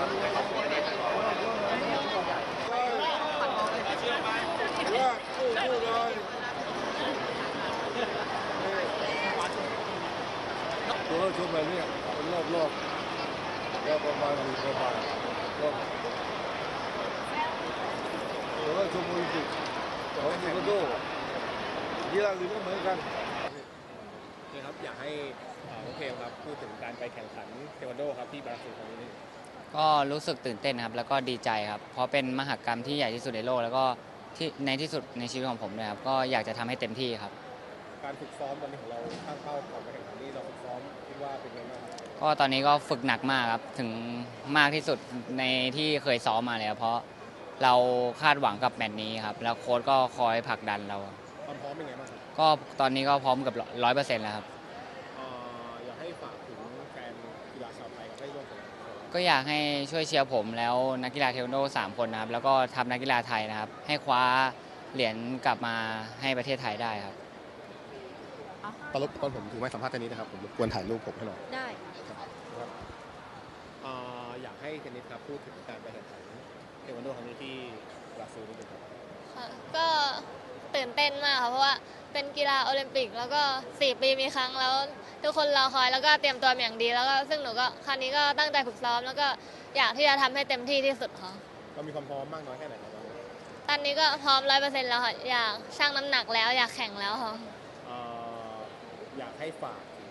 ตัวชุดแบบนี้เป็นรอบรอบแล้วประมาณหนึ่งประมาณรอบตัวชุดมือจิตของจิตก็ดูยีราฟหรือก็เหมือนกันนะครับอยากให้โอเคครับพูดถึงการไปแข่งขันเทควันโดครับที่บราซิลครั้งนี้ ก็รู้สึกตื่นเต้นครับ แล้วก็ดีใจครับ เพราะเป็นมหกรรมที่ใหญ่ที่สุดในโลก แล้วก็ที่ในที่สุดในชีวิตของผมเลยครับ ก็อยากจะทำให้เต็มที่ครับ การฝึกซ้อมวันนี้ของเราตั้งเป้าก่อนไปแข่งขันนี้เราฝึกซ้อมคิดว่าเป็นยังไงบ้างครับก็ตอนนี้ก็ฝึกหนักมากครับ ถึงมากที่สุดในที่เคยซ้อมมาเลยครับเพราะเราคาดหวังกับแมตช์นี้ครับ แล้วโค้ชก็คอยผลักดันเรา ความพร้อมเป็นยังไงบ้างครับก็ตอนนี้ก็พร้อมกับร้อยเปอร์เซ็นต์แล้วครับ กับเราก็อยากให้ช่วยเชียร์ผมแล้วนักกีฬาเทควันโดสามคนนะครับ แล้วก็ทัพนักกีฬาไทยนะครับ ให้คว้าเหรียญกลับมาให้ประเทศไทยได้ครับ ตอนรบกวนผมถือไม้สัมภาษณ์เทนนิสนะครับ ผมรบกวนถ่ายรูปผมให้หน่อยได้เอ่ออยากให้เทนนิสครับพูดถึงการไปแข่งขันเทควันโดครั้งนี้ที่บราซิลนิดนึงครับ ค่ะก็ ตื่นเต้นมากค่ะเพราะว่าเป็นกีฬาโอลิมปิก แล้วก็ 4 ปีมีครั้งแล้วทุกคนรอคอยแล้วก็เตรียมตัวมาอย่างดี แล้วก็ซึ่งหนูก็ครั้งนี้ก็ตั้งใจฝึกซ้อม แล้วก็อยากที่จะทำให้เต็มที่ที่สุดค่ะเรามีความพร้อมมากน้อยแค่ไหนครับตอนนี้ตอนนี้ก็พร้อมร้อยเปอร์เซ็นต์แล้วค่ะอยากชั่งน้ำหนักแล้วอยากแข่งแล้วค่ะเอ่ออยากให้ฝากถึง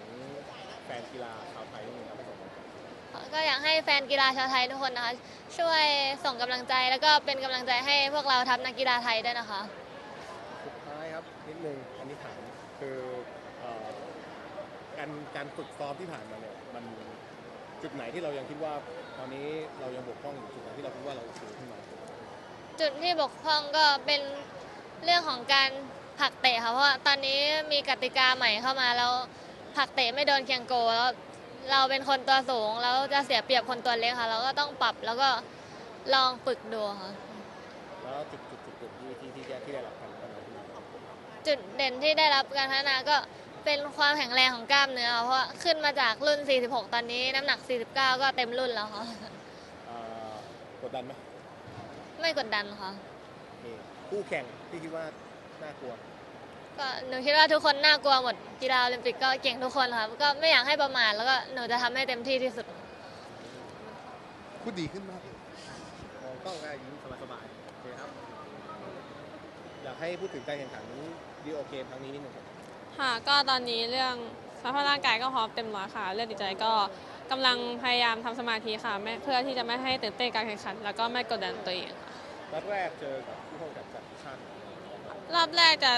แฟนกีฬาชาวไทยนิดนึงครับผมก็อยากให้แฟนกีฬาชาวไทยทุกคนนะคะช่วยส่งกำลังใจแล้วก็เป็นกำลังใจให้พวกเราทัพนักกีฬาไทยด้วยนะคะ สุดท้ายครับนิดนึงอันนี้ถามคือเอ่อ การการฝึกซ้อมที่ผ่านมาเนี่ยมันจุดไหนที่เรายังคิดว่า ตอนนี้เรายังบกพร่องอยู่จุดไหนที่เราคิดว่าเราสูงขึ้นมาจุดที่บกพร่องก็เป็นเรื่องของการผลักเตะค่ะเพราะว่าตอนนี้มีกติกาใหม่เข้ามาแล้วผลักเตะไม่โดนเคียงโกแล้วเราเป็นคนตัวสูงแล้วจะเสียเปรียบคนตัวเล็กค่ะ เราก็ต้องปรับแล้วก็ลองฝึกดูค่ะแล้วจุดจุดจุดจุดที่ที่ที่ได้ที่ได้รับการพัฒนาขึ้นมาจุดเด่นที่ได้รับการพัฒนาก็ เป็นความแข็งแรงของกล้ามเนื้อค่ะเพราะว่าขึ้นมาจากรุ่น 46 ตอนนี้น้ำหนัก 49 ก็เต็มรุ่นแล้วค่ะ เอ่อกดดันไหมไม่กดดันค่ะ โอเคคู่แข่งที่คิดว่าน่ากลัว ก็หนูคิดว่าทุกคนน่ากลัวหมดกีฬาโอลิมปิกก็เก่งทุกคนค่ะ ก็ไม่อยากให้ประมาทแล้วก็หนูจะทำให้เต็มที่ที่สุด พูดดีขึ้นมากมองกล้องได้ยิ้มสบายๆโอเคครับ อยากให้พูดถึงการแข่งขันดีโอเกมครั้งนี้นิดนึงครับ ค่ะก็ตอนนี้เรื่องสภาพร่างกายก็พร้อมเต็มร้อยค่ะ เรื่องจิตใจก็กำลังพยายามทำสมาธิค่ะไม่เพื่อที่จะไม่ให้ตื่นเต้นการแข่งขัน แล้วก็ไม่กดดันตัวเองค่ะนัดแรกเจอกับผู้เข้าแข่งขันจากชาติรอบแรกจะ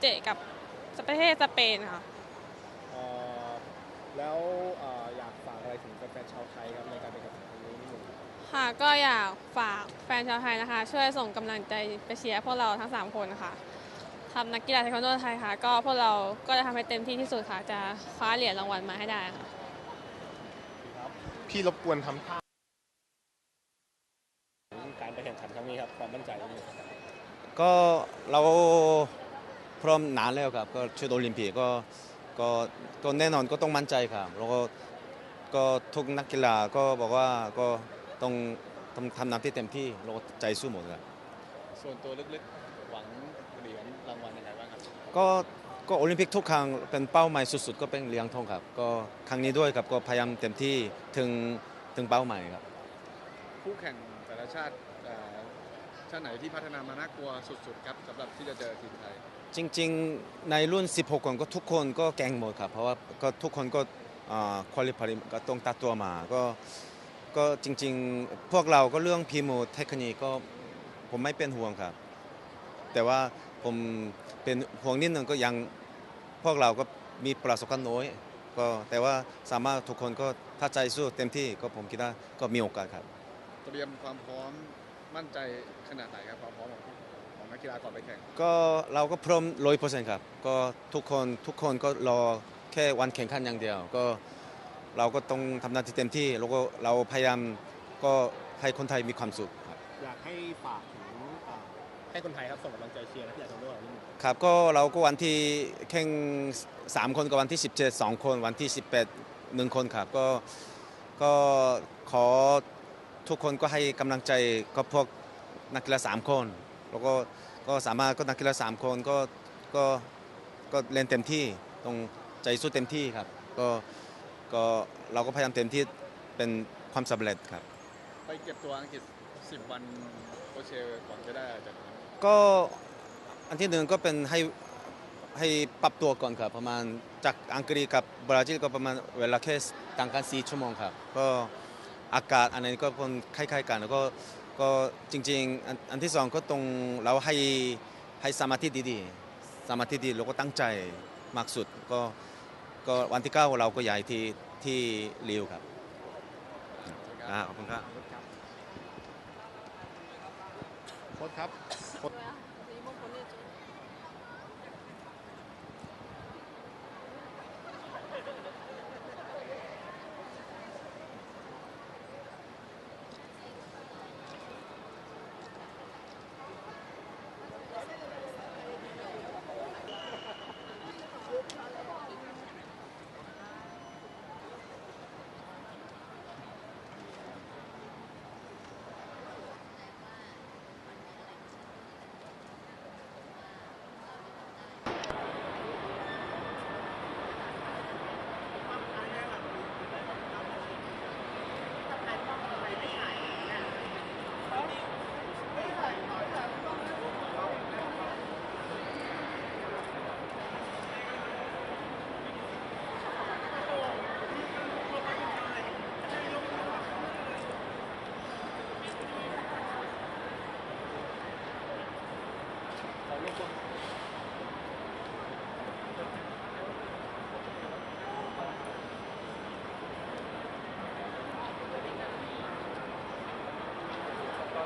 เจอกับประเทศสเปนค่ะ เอ่อแล้วเอ่ออยากฝากอะไรถึงแฟนๆชาวไทยครับในการแข่งขันครั้งนี้นิดนึงครับค่ะก็อยากฝากแฟนชาวไทยนะคะ ช่วยส่งกำลังใจไปเชียร์พวกเราทั้ง 3 คนค่ะ ทำนักกีฬาเทควันโดไทยค่ะ ก็พวกเราก็จะทำให้เต็มที่ที่สุดค่ะ จะคว้าเหรียญรางวัลมาให้ได้ค่ะ พี่รบกวนทำท่าการไปแข่งขันครั้งนี้ครับความมั่นใจนิดนึงครับก็เราพร้อมนานแล้วครับ ก็ชุดโอลิมปิกก็ก็ก็แน่นอนก็ต้องมั่นใจครับแล้วก็ก็ทุกนักกีฬาก็บอกว่าก็ต้องทำทำหน้ำที่เต็มที่แล้วก็ใจสู้หมดครับส่วนตัวลึกๆ ก็ก็โอลิมปิกทุกครั้งเป็นเป้าหมายสุดๆ ก็เป็นเหรียญทองครับ ก็ครั้งนี้ด้วยครับก็พยายามเต็มที่ถึงถึงเป้าหมายครับ คู่แข่งแต่ละชาติเอ่อชาติไหนที่พัฒนามาน่ากลัวสุดๆครับสำหรับที่จะเจอทีมไทย จริงๆ ในรุ่น 16 คนก็ทุกคนก็แก่งหมดครับ เพราะว่าก็ทุกคนก็คุณลิฟายก็ต้องตัดตัวมาก็ก็จริงๆ พวกเราก็เรื่องพีโมเทคนิคก็ผมไม่เป็นห่วงครับ แต่ว่า ผมเป็นห่วงนิดนึงก็ยังพวกเราก็มีประสบการณ์น้อยก็แต่ว่าสามารถทุกคนก็ถ้าใจสู้เต็มที่ก็ผมคิดว่าก็มีโอกาสครับ เตรียมความพร้อมมั่นใจขนาดไหนครับความพร้อมของของนักกีฬาก่อนไปแข่งก็เราก็พร้อมร้อยเปอร์เซ็นต์ครับก็ทุกคนทุกคนก็รอแค่วันแข่งขันอย่างเดียว ก็เราก็ต้องทำหน้าที่เต็มที่ แล้วก็เราพยายามก็ให้คนไทยมีความสุขครับ อยากให้ฝากถึงเอ่อ ให้คนไทยครับส่งกำลังใจเชียร์นักกีฬาทางโลกเรานิดนึงครับก็เราก็วันที่แข่ง3 คนกับวันที่ 17 2 คนวันที่ 18 1 คนครับก็ก็ขอทุกคนก็ให้กำลังใจก็พวกนักกีฬา3 คน แล้วก็ก็สามารถก็นักกีฬา3 คนก็ก็ก็เล่นเต็มที่ต้องใจสู้เต็มที่ครับก็ก็เราก็พยายามเต็มที่เป็นความสำเร็จครับ ไปเก็บตัวอังกฤษ 10 วันโคชเชลก่อนจะได้จากนั้น ก็อันที่หนึ่งก็เป็นให้ให้ปรับตัวก่อนครับประมาณจากอังกฤษกับบราซิลก็ประมาณเวลาแค่ต่างกัน4ชั่วโมงครับก็อากาศอันนี้ก็เป็นคล้ายๆกันแล้วก็ก็จริงๆอันที่สองก็ตรงเราให้ให้สมาธิดีๆสมาธิดีแล้วก็ตั้งใจมากสุดก็ก็วันที่เก้าเราก็ย้ายที่ที่ริวครับขอบคุณครับ โค้ชครับ